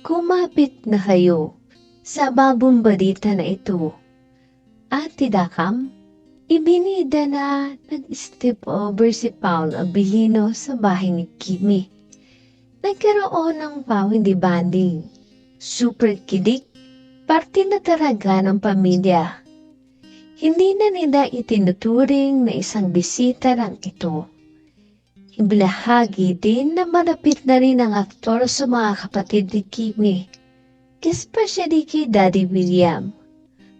Kumapit na kayo sa bagong balita na ito. At tidakam, ibinida na nag-step over si Paul Abilino sa bahay ni Kimi. Nagkaroon ng family bonding. Super kidik, parte na talaga ng pamilya. Hindi na nila itinuturing na isang bisita lang ito. Ibinahagi din na malapit na rin ang aktor sa mga kapatid ni Kimi, especially kay Daddy William.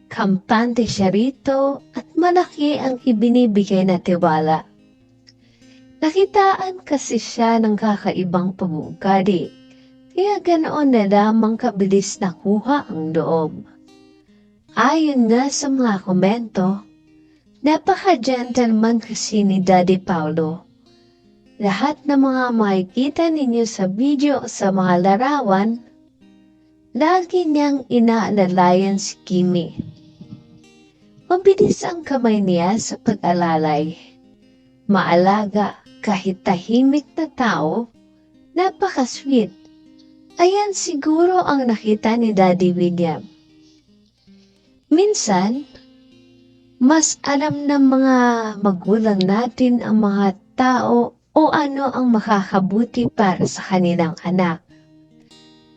Kampante siya rito at malaki ang ibinibigay na tiwala. Nakitaan kasi siya ng kakaibang pag-uugali, kaya ganoon na lamang kabilis nakuha ang loob. Ayon nga sa mga komento, napaka-gentleman kasi ni Daddy Paulo. Lahat ng mga makikita ninyo sa video sa mga larawan, lagi niyang inaalalayan si Kimi. Mabilis ang kamay niya sa pag-alalay. Maalaga kahit tahimik na tao, napaka-sweet. Ayan siguro ang nakita ni Daddy William. Minsan, mas alam ng mga magulang natin ang mga tao o ano ang makakabuti para sa kanilang anak.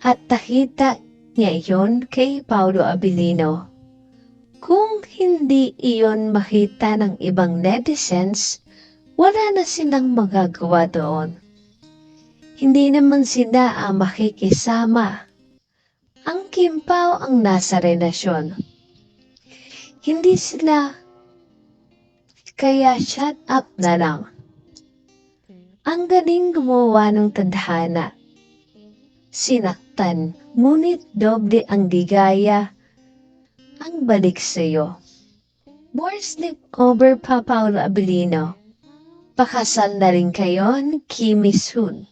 At nakita niya iyon kay Paulo Abilino. Kung hindi iyon makita ng ibang netizens, wala na silang magagawa doon. Hindi naman sila ang makikisama. Ang kimpaw ang nasa relasyon. Hindi sila kaya shut up na lang. Ang galing gumawa ng tadhana. Sinaktan, ngunit doble ang ligaya ang balik sa'yo. More sleepover pa Paolo Abilino. Pakasal na rin kayo ni Kimi soon.